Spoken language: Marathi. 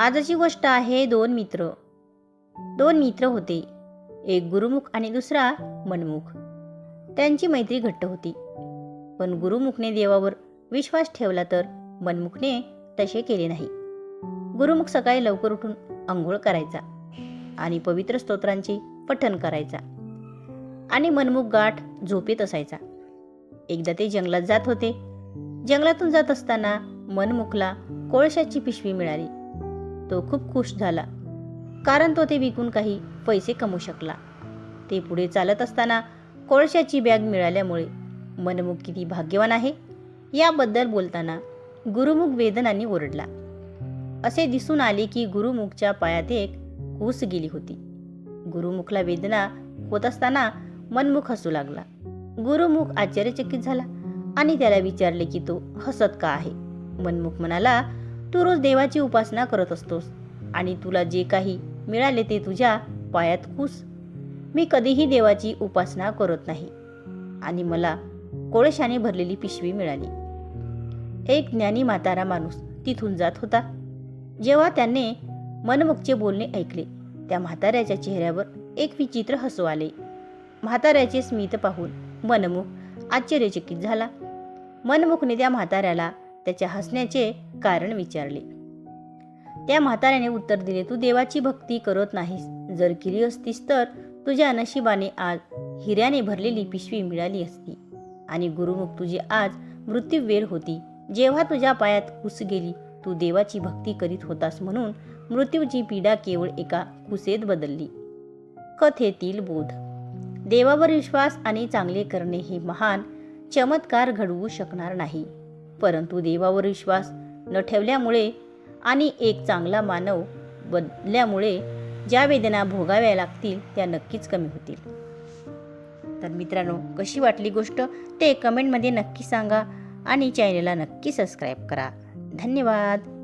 आजची गोष्ट आहे दोन मित्र. दोन मित्र होते. एक गुरुमुख आणि दुसरा मनमुख. त्यांची मैत्री घट्ट होती. पण गुरुमुखने देवावर विश्वास ठेवला तर मनमुखने तसे केले नाही. गुरुमुख सकाळी लवकर उठून आंघोळ करायचा आणि पवित्र स्तोत्रांचे पठण करायचा आणि मनमुख गाठ झोपेत असायचा. एकदा ते जंगलात जात होते. जंगलातून जात असताना मनमुखला कोळशाची पिशवी मिळाली. तो खूप खुश झाला. कारण तो ते विकून काही पैसे कमवू शकला. ते पुढे चालत असताना कोळशाची बॅग मिळाल्यामुळे मनमुख किती भाग्यवान आहे याबद्दल बोलताना गुरुमुख वेदनाने ओरडला. असे दिसून आले की गुरुमुखच्या पायात एक कूस गेली होती. गुरुमुखला वेदना होत असताना मनमुख हसू लागला. गुरुमुख आश्चर्यचकित झाला आणि त्याला विचारले की तो हसत का आहे? मनमुख म्हणाला तू रोज देवाची उपासना करत असतोस आणि तुला जे काही मिळाले ते तुझ्या पायात कूस मी कधीही देवाची उपासना करत नाही आणि मला कोळशाने भरलेली पिशवी मिळाली. एक ज्ञानी म्हातारा माणूस तिथून जात होता. जेव्हा त्याने मनमुखचे बोलणे ऐकले त्या म्हाताऱ्याच्या चेहऱ्यावर एक विचित्र हसू आले. म्हाताऱ्याचे स्मित पाहून मनमुख आश्चर्यचकित झाला. मनमुखने त्या म्हाताऱ्याला त्याच्या हसण्याचे कारण विचारले. त्या म्हाताऱ्याने उत्तर दिले तू देवाची भक्ती करत नाहीस. जर केली असतीस तर तुझ्या नशिबाने आज हिऱ्याने भरलेली पिशवी मिळाली असती. आणि गुरुमुख तुझी आज मृत्यूवेळ होती. जेव्हा तुझ्या पायात कुस गेली तू देवाची भक्ती करीत होतास म्हणून मृत्यूची पीडा केवळ एका कुसेत बदलली. कथेतील बोध. देवावर विश्वास आणि चांगले करणे हे महान चमत्कार घडवू शकणार नाही. परंतु देवावर विश्वास न ठेवल्यामुळे आणि एक चांगला मानव बदल्यामुळे ज्या वेदना भोगाव्या लागतील त्या नक्कीच कमी होतील. तर मित्रांनो कशी वाटली गोष्ट ते कमेंटमध्ये नक्की सांगा आणि चॅनलला नक्की सबस्क्राईब करा. धन्यवाद.